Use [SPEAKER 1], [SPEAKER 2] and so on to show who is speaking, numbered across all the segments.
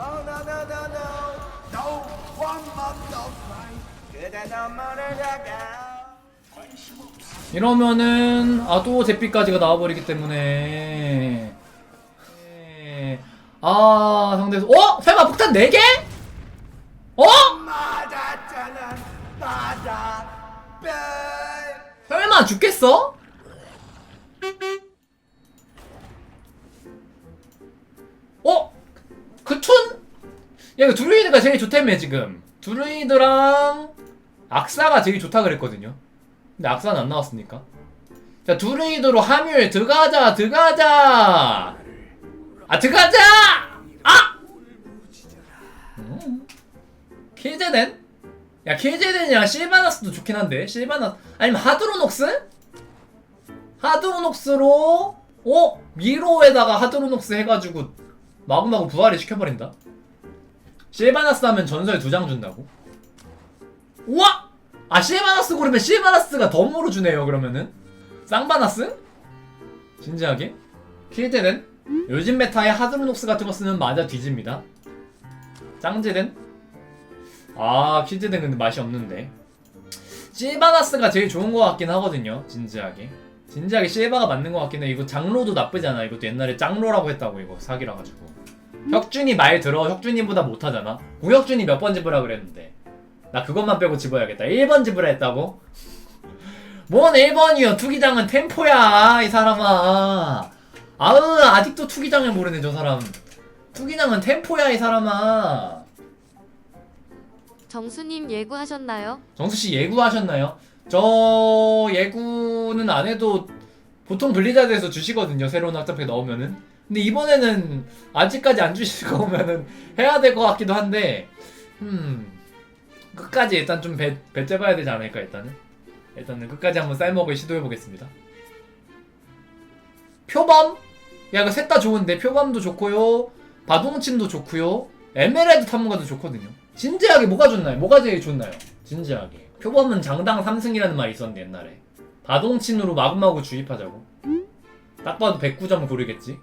[SPEAKER 1] No, no, no, no, no. No one month of life. 그대 다가.
[SPEAKER 2] 이러면은 아 또 제피까지가 나와버리기 때문에 네. 아 상대 어? 설마 폭탄 4개? 어?
[SPEAKER 1] 맞았잖아. 맞아. 뼈.
[SPEAKER 2] 설마 죽겠어? 어? 야 이거 드루이드가 제일 좋다며 지금 드루이드랑 악사가 제일 좋다 그랬거든요 근데 악사는 안 나왔으니까 자 드루이드로 함율 들어가자 들어가자 아 들어가자 아! 음. 킬제덴? 야 킬제덴이랑 실바나스도 좋긴 한데 실바나스 아니면 하드로녹스? 하드로녹스로 어? 미로에다가 하드로녹스 해가지고 마구마구 부활을 시켜버린다 실바나스 하면 전설 두 장 준다고? 우와! 아 실바나스 고르면 실바나스가 덤으로 주네요 그러면은 쌍바나스? 진지하게? 킬제덴? 요즘 메타에 하드로녹스 같은 거 쓰면 맞아 뒤집니다 짱제덴? 아 킬제덴 근데 맛이 없는데 실바나스가 제일 좋은 것 같긴 하거든요 진지하게 진지하게 실바가 맞는 것 같긴 해 이거 장로도 나쁘지 않아 이것도 옛날에 짱로라고 했다고 이거 사기라 가지고 혁준이 말 들어 혁준이보다 못하잖아. 구혁준이 몇 번 집으라 그랬는데. 나 그것만 빼고 집어야겠다. 1번 집으라 했다고? 뭔 1번이요? 투기장은 템포야 이 사람아. 아으 아직도 투기장을 모르네 저 사람. 투기장은 템포야 이 사람아.
[SPEAKER 3] 정수님 예고하셨나요?
[SPEAKER 2] 정수씨 예구하셨나요? 저 예구는 안 해도 보통 블리자드에서 주시거든요 새로운 학자팩 나오면은 근데 이번에는 아직까지 안 주실 거면은 해야 될 것 같기도 한데 음 끝까지 일단 좀 배, 배 째봐야 되지 않을까 일단은? 일단은 끝까지 한번 쌀먹을 시도해 보겠습니다. 표범? 야 이거 셋 다 좋은데? 표범도 좋고요. 바동침도 좋고요. 에메랄드 탐험가도 좋거든요. 진지하게 뭐가 좋나요? 뭐가 제일 좋나요? 진지하게. 표범은 장당 3승이라는 말이 있었는데 옛날에. 바동친으로 마구마구 주입하자고. 딱 봐도 109점 고르겠지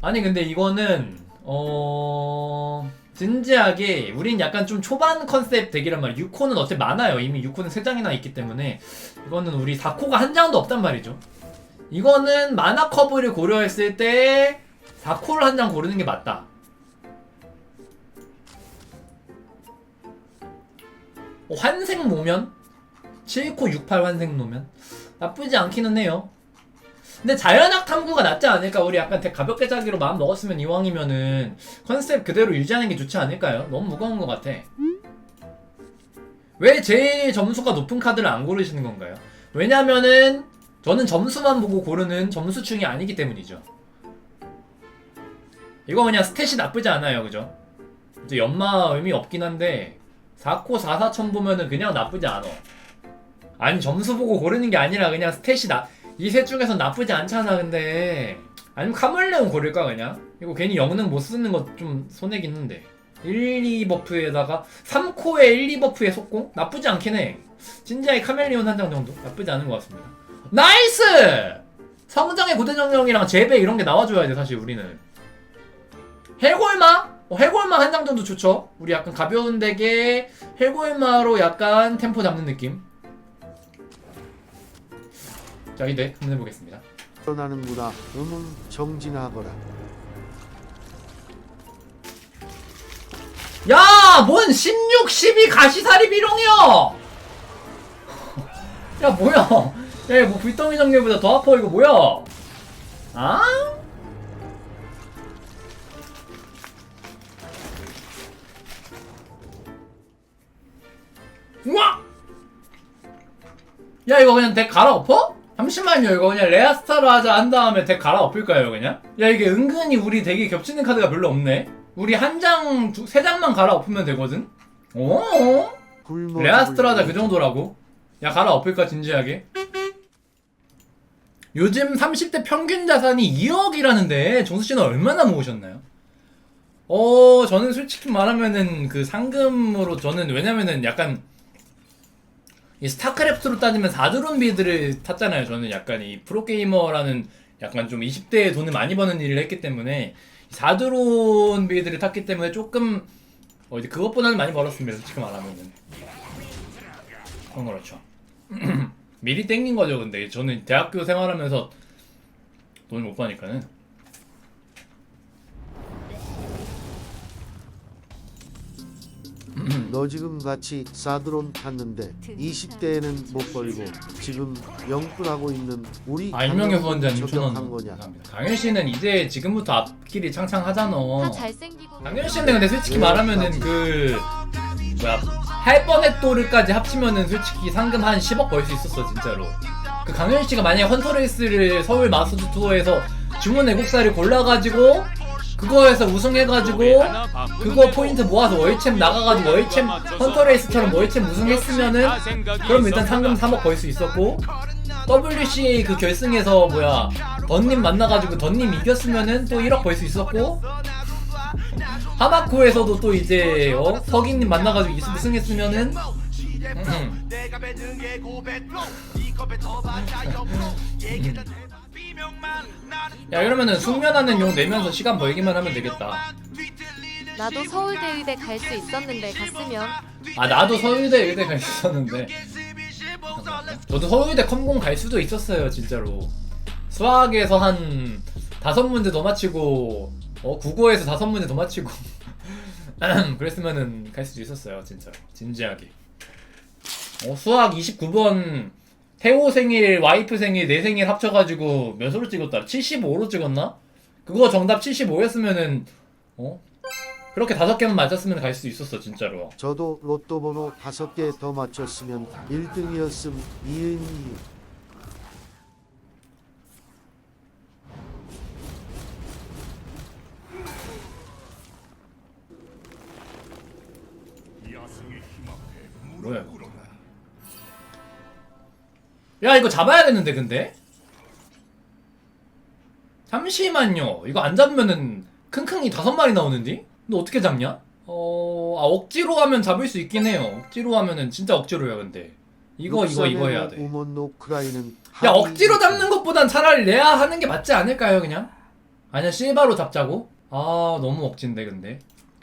[SPEAKER 2] 아니 근데 이거는 어... 진지하게 우린 약간 좀 초반 컨셉 되기란 말이야 6호는 어차피 많아요 이미 6호는 3장이나 있기 때문에 이거는 우리 4코가 한 장도 없단 말이죠 이거는 만화 커브를 고려했을 때 4코를 한 장 고르는 게 맞다 어, 환생 노면? 7코 68 환생 노면? 나쁘지 않기는 해요. 근데 자연학 탐구가 낫지 않을까? 우리 약간 되게 가볍게 자기로 마음 먹었으면 이왕이면은 컨셉 그대로 유지하는 게 좋지 않을까요? 너무 무거운 것 같아. 왜 제일 점수가 높은 카드를 안 고르시는 건가요? 왜냐면은 저는 점수만 보고 고르는 점수충이 아니기 때문이죠. 이거 그냥 스탯이 나쁘지 않아요, 그죠? 이제 연마 의미 없긴 한데 4코 4, 4천 보면은 그냥 나쁘지 않아. 아니 점수 보고 고르는 게 아니라 그냥 스탯이 나. 이 셋 중에서 나쁘지 않잖아 근데. 아니면 카멜레온 고를까 그냥? 이거 괜히 영능 못 쓰는 거 좀 손해긴 한데. 1, 2 버프에다가 3코에 1, 2 버프에 속공? 나쁘지 않긴 해. 진지하게 카멜레온 한 장 정도? 나쁘지 않은 것 같습니다. 나이스! 성장의 고대정령이랑 재배 이런 게 나와줘야 돼 사실 우리는. 해골마? 어, 해골마 한 장 정도 좋죠. 우리 약간 가벼운 덱에 해골마로 약간 템포 잡는 느낌. 자, 이덱 한번 해보겠습니다.
[SPEAKER 4] 일어나는구나. 음음 정진하거라.
[SPEAKER 2] 야, 뭔 16, 12 가시사리 비룡이야! 야, 뭐야? 야, 이거 뭐 불덩이 정렬보다 더 아파, 이거 뭐야? 아? 우와! 야, 이거 그냥 덱 갈아 엎어? 잠시만요, 이거 그냥 레아스타로 하자 한 다음에 덱 갈아엎을까요, 그냥? 야, 이게 은근히 우리 덱이 겹치는 카드가 별로 없네? 우리 한 장, 두, 세 장만 갈아엎으면 되거든? 오?
[SPEAKER 4] 굶어
[SPEAKER 2] 레아스트라자
[SPEAKER 4] 죽을
[SPEAKER 2] 그 정도라고? 야 갈아엎을까 진지하게? 요즘 30대 평균 자산이 2억이라는데 정수씨는 얼마나 모으셨나요? 어 저는 솔직히 말하면은 그 상금으로 저는 왜냐면은 약간 이 스타크래프트로 따지면 4드론 비드를 탔잖아요. 저는 약간 이 프로게이머라는 약간 좀 20대에 돈을 많이 버는 일을 했기 때문에 4드론 빌드를 탔기 때문에 조금 어 이제 그것보다는 많이 벌었습니다. 솔직히 말하면은. 그건 그렇죠. 미리 땡긴 거죠 근데. 저는 대학교 생활하면서 돈을 못 버니까는
[SPEAKER 4] 너 지금 같이 사드론 탔는데 20대에는 못 벌고 지금 영불하고 있는 우리
[SPEAKER 2] 아 임명의 후원자님 천원
[SPEAKER 4] 거냐
[SPEAKER 2] 감사합니다. 강현 씨는 이제 지금부터 앞길이 창창하잖아.
[SPEAKER 3] 다 잘생기고
[SPEAKER 2] 강현 씨는 근데 솔직히
[SPEAKER 4] 네,
[SPEAKER 2] 말하면은. 그 뭐야 할 뻔했도르까지 합치면은 솔직히 상금 한 10억 벌 수 있었어 진짜로. 그 강현 씨가 만약에 헌터레이스를 서울 마스터 투어에서 주문 애국사를 골라가지고 그거에서 우승해가지고 그거 포인트 모아서 월챔 나가가지고 월챔 헌터레이스처럼 월챔 우승했으면은 그럼 일단 상금 3억 벌 수 있었고 WCA 그 결승에서 뭐야 던님 만나가지고 던님 이겼으면은 또 1억 벌 수 있었고 하마코에서도 또 이제 어? 석인님 만나가지고 이승- 우승했으면은 음. 야 이러면은 숙면하는 용 내면서 시간 벌기만 하면 되겠다.
[SPEAKER 3] 나도 서울대 의대 갈 수 있었는데 갔으면.
[SPEAKER 2] 아 나도 서울대 의대 갈 수 있었는데. 저도 서울대 컴공 갈 수도 있었어요 진짜로. 수학에서 한 다섯 문제 더 맞히고 어 국어에서 다섯 문제 더 맞히고. 그랬으면은 갈 수도 있었어요 진짜로. 진지하게. 어 수학 29번 태호 생일 와이프 생일 내 생일 합쳐가지고 몇으로 찍었다? 75로 찍었나? 그거 정답 75였으면은 어? 그렇게 다섯 개만 맞았으면 갈 수 있었어 진짜로.
[SPEAKER 4] 저도 로또 번호 5개 더 맞췄으면 1등이었음 이은이
[SPEAKER 2] 뭐야 이거 야 이거 잡아야겠는데 근데? 잠시만요. 이거 안 잡으면은 킁킁이 다섯 마리 나오는데? 너 어떻게 잡냐? 어... 아 억지로 하면 잡을 수 있긴 해요. 억지로 하면은 진짜 억지로야 근데. 이거 이거 이거 해야 돼야
[SPEAKER 4] 우먼 노크라이는
[SPEAKER 2] 억지로 잡는 것보단 차라리 레아 하는 게 맞지 않을까요 그냥? 아니야 실바로 잡자고? 아 너무 억진데 근데.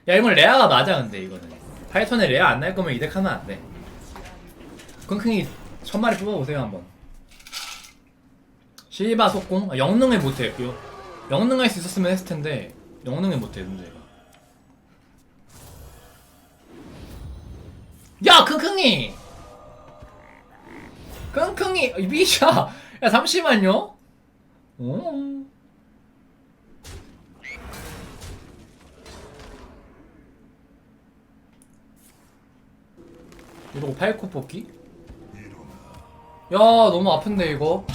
[SPEAKER 2] 야 이건 레아가 맞아 근데 이거는. 파이썬에 레아 안 날 거면 이덱 하면 안돼. 킁킁이 천 마리 뽑아보세요 한번 실바 속공? 아, 영능을 못해 요 영능할 수 있었으면 했을 텐데 영능을 못해 문제가 야 킁킁이 킁킁이 미샤 야 잠시만요 어? 이러고 파이코 뽑기? 야 너무 아픈데 이거?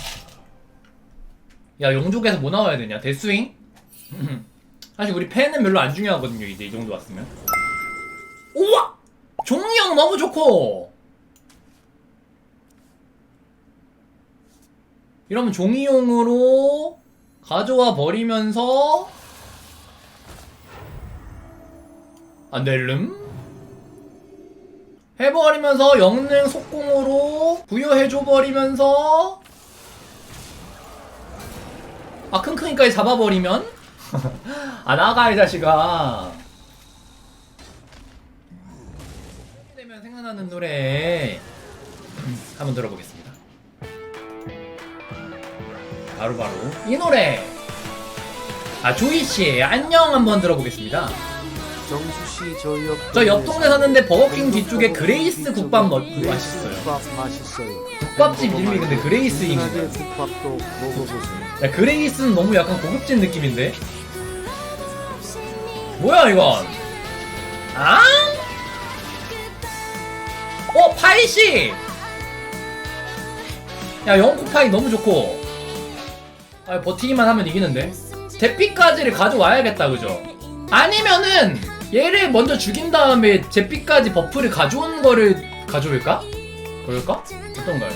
[SPEAKER 2] 야 영족에서 뭐 나와야 되냐? 데스윙? 사실 우리 팬은 별로 안 중요하거든요 이제 이 정도 왔으면. 우와! 종이 형 너무 좋고! 이러면 종이용으로 가져와 버리면서 안 될름 해버리면서 영능 속공으로 부여해줘 버리면서 아 킁킁이까지 잡아버리면? 아 나가 이 자식아. 되면 생각나는 노래. 한번 들어보겠습니다. 바로바로 이 노래. 아 조이씨 안녕 한번 들어보겠습니다
[SPEAKER 4] 정수 씨 저옆
[SPEAKER 2] 저 옆 동네 사는데 버거킹 뒤쪽에 그레이스 국밥 먹 맛있어요.
[SPEAKER 4] 국밥 맛있어요.
[SPEAKER 2] 국밥집 이름이 근데 그레이스인 거야
[SPEAKER 4] 국밥도 먹어보세요.
[SPEAKER 2] 야 그레이스는 너무 약간 고급진 느낌인데? 뭐야 이건? 아? 어 파이씨! 야 영국 파이 너무 좋고. 아 버티기만 하면 이기는데? 제피까지를 가져와야겠다 그죠? 아니면은 얘를 먼저 죽인 다음에 제피까지 버프를 가져온 거를 가져올까? 그럴까? 어떤가요?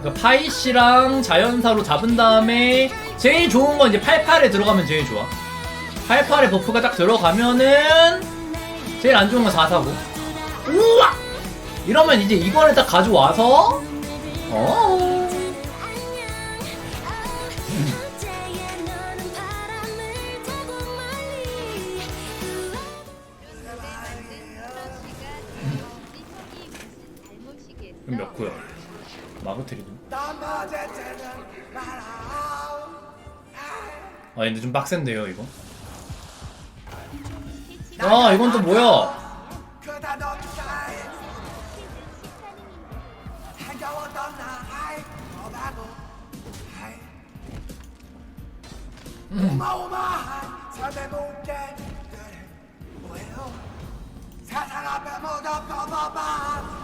[SPEAKER 2] 그러니까 파이씨랑 자연사로 잡은 다음에 제일 좋은 건 이제 88에 들어가면 제일 좋아 88에 버프가 딱 들어가면은 제일 안 좋은 건 4사고 우와! 이러면 이제 이거를 딱 가져와서 어
[SPEAKER 1] 말아
[SPEAKER 2] 아 근데 좀 빡센데요 이거? 아 이건 또 뭐야?
[SPEAKER 1] 꺼봐봐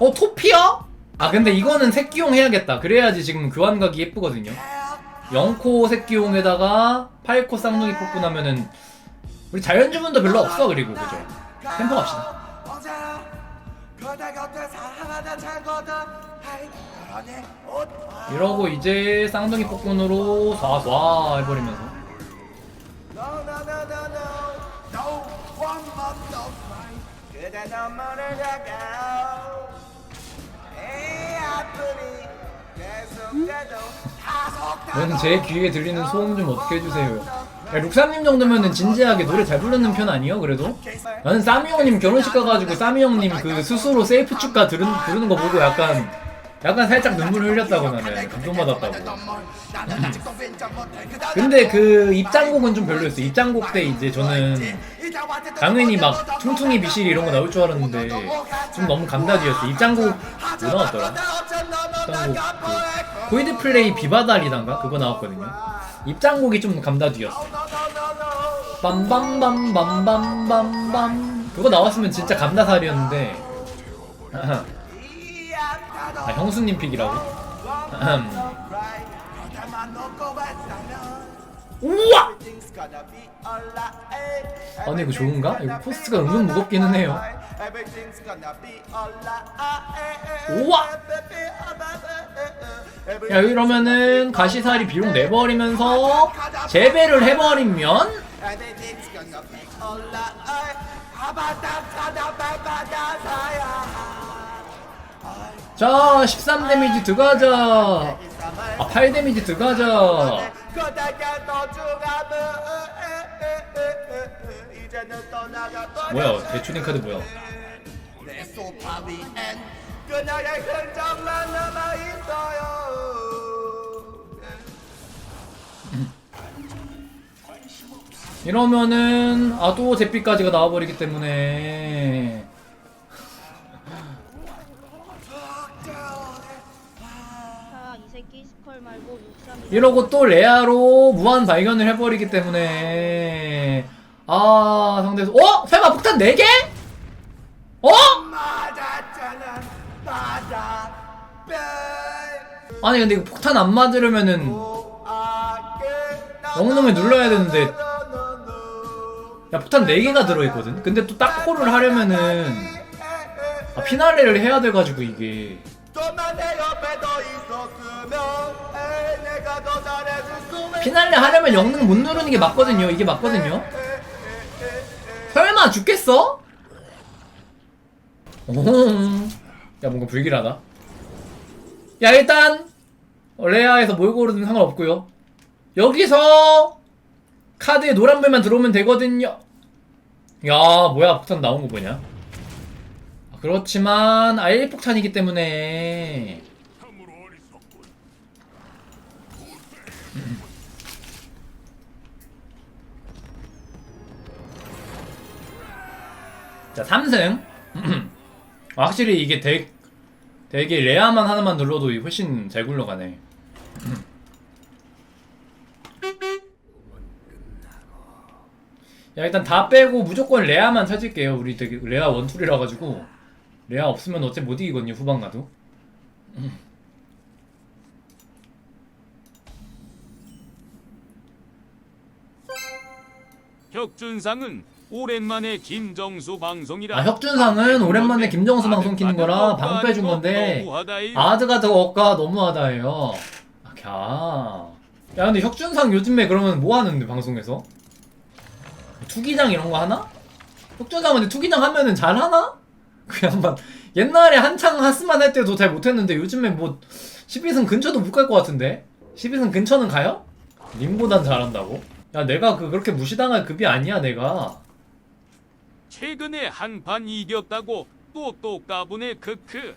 [SPEAKER 2] 어 토피야? 아 근데 이거는 새끼용 해야겠다 그래야지 지금 교환각이 예쁘거든요 0코 새끼용에다가 8코 쌍둥이 뽑고 나면은 우리 자연주문도 별로 없어 그리고 그죠? 템포 갑시다 이러고 이제 쌍둥이 폭군으로 쏴쏴 해버리면서 저는 제 귀에 들리는 소음 좀 어떻게 해주세요. 야, 룩삼님 정도면은 진지하게 노래 잘 부르는 편 아니에요 그래도? 나는 싸미 형님 결혼식 가가지고 싸미 형님 그 스스로 세이프 축가 들은, 부르는 거 보고 약간 약간 살짝 눈물 흘렸다고 나는 감동받았다고. 근데 그 입장곡은 좀 별로였어 입장곡 때 이제 저는 당연히 막 퉁퉁이 비실이 이런 거 나올 줄 알았는데 좀 너무 감다디였어 입장곡 뭐 나왔더라? 입장곡 그 보이드 플레이 비바달이단가 그거 나왔거든요 입장곡이 좀 감다디였어 빰빰빰빰빰빰빰 그거 나왔으면 진짜 감다살이었는데. 아 형수님 픽이라고? 우와! 아니 이거 좋은가? 이거 포스트가 은근 무겁기는 해요 우와! 야 이러면은 가시살이 비록 내버리면서 재배를 해버리면 자 13 데미지 들어가자 아 8 데미지 들어가자 뭐야? 대추링 카드 뭐야?
[SPEAKER 1] 내 소파 위엔 그녀의 흔적만 남아 있어요.
[SPEAKER 2] 이러면은 아도 제피까지가 나와버리기 때문에.
[SPEAKER 5] 아, 이 새끼 스컬 말고 63
[SPEAKER 2] 이러고 또 레아로 무한 발견을 해버리기 때문에 아 상대 어? 설마 폭탄 4개? 어? 아니 근데 이거 폭탄 안 맞으려면은 영웅을 눌러야 되는데. 야 폭탄 4개가 들어있거든? 근데 또딱 콜을 하려면은 아 피날레를 해야 돼가지고 이게. 피날레 하려면 영능 못 누르는 게 맞거든요. 이게 맞거든요 설마 죽겠어? 오야 뭔가 불길하다. 야 일단 어, 레아에서 뭘 고르든 상관없고요. 여기서 카드에 노란불만 들어오면 되거든요. 야 뭐야 폭탄 나온 거 뭐냐? 아, 그렇지만 아예 폭탄이기 때문에 자 3승. 아, 확실히 이게 덱 되게 레아만 하나만 눌러도 훨씬 잘 굴러가네. 야 일단 다 빼고 무조건 레아만 찾을게요. 우리 되게 레아 원툴이라 가지고. 레아 없으면 어째 못 이기거든요 후반 가도.
[SPEAKER 6] 혁준상은 오랜만에 김정수 방송이라
[SPEAKER 2] 아 혁준상은 오랜만에 김정수 방송 키는 거라 방 빼준 건데 아드가 더 억까 너무하다예요 아 캬. 야 근데 혁준상 요즘에 그러면 뭐 하는데 방송에서? 투기장 이런 거 하나? 혁준상 근데 투기장 하면은 잘 하나? 그냥 막 옛날에 한창 하스만 할 때도 잘 못했는데 요즘에 뭐 12승 근처도 못 갈 것 같은데? 12승 근처는 가요? 님보단 잘한다고? 야 내가 그 그렇게 무시당할 급이 아니야 내가
[SPEAKER 6] 최근에 한 판 이겼다고 또 또 까부네 크크.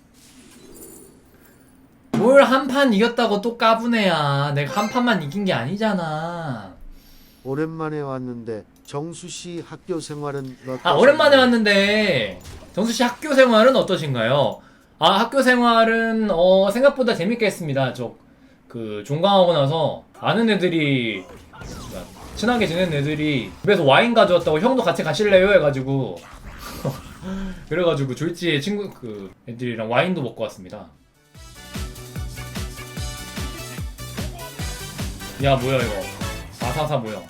[SPEAKER 2] 뭘 한 판 이겼다고 또 까부네야. 내가 한 판만 이긴 게 아니잖아.
[SPEAKER 4] 오랜만에 왔는데 정수 씨 학교 생활은 어떠신가요?
[SPEAKER 2] 아 오랜만에 왔는데 정수 씨 학교 생활은 어떠신가요? 아 학교 생활은 어 생각보다 재밌게 했습니다. 저 그 종강하고 나서 아는 애들이 친하게 지낸 애들이 집에서 와인 가져왔다고 형도 같이 가실래요 해가지고 그래가지고 졸지에 친구 그 애들이랑 와인도 먹고 왔습니다. 야 뭐야 이거 444 뭐야?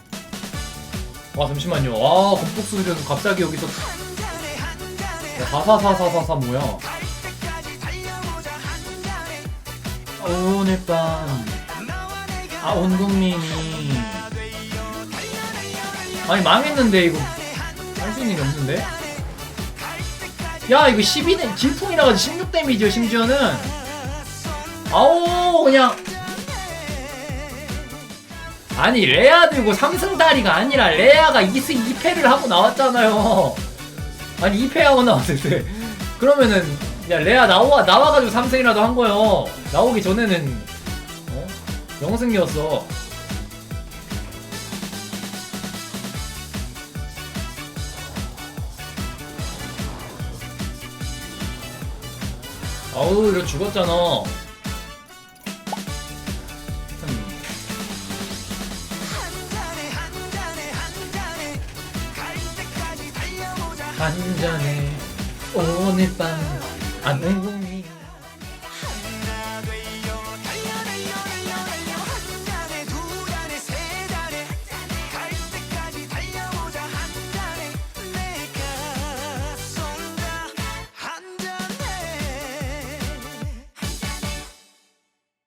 [SPEAKER 2] 와 잠시만요. 아 건폭수들은 갑자기 여기서 야, 44444 뭐야? 오늘 밤. 아, 온 국민이. 아니, 망했는데, 이거. 할 수 있는 게 없는데? 야, 이거 12대, 질풍이라 가지고 16 데미지요, 심지어는. 아오, 그냥. 아니, 레아 들고 3승 다리가 아니라, 레아가 2승 2패를 하고 나왔잖아요. 아니 2패 하고 나왔을 때 그러면은 야 레아 나와 나와가지고 3승이라도 한 거요 나오기 전에는 어? 0승이었어 아우 이거 죽었잖아 음. 한 잔에 오늘 밤 아는